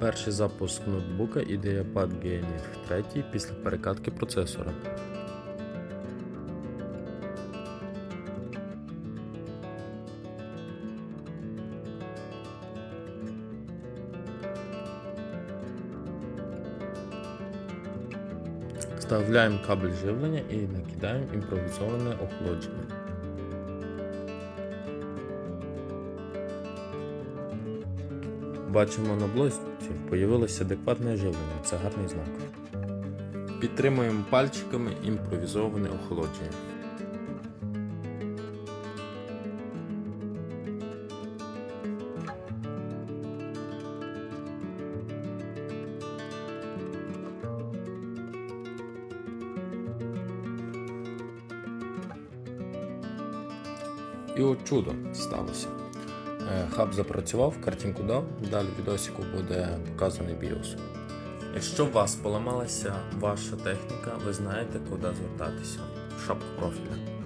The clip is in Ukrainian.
Перший запуск ноутбука IdeaPad Gaming 3 після перекатки процесора. Вставляємо кабель живлення і накидаємо імпровізоване охолодження. Бачимо на блоці, появилося адекватне живлення, це гарний знак. Підтримуємо пальчиками імпровізоване охолодження. І от чудо сталося. Е, Хаб запрацював, картинку дав, далі в відосику буде показаний BIOS. Якщо у вас поламалася ваша техніка, ви знаєте, куди звертатися в шапку профіля.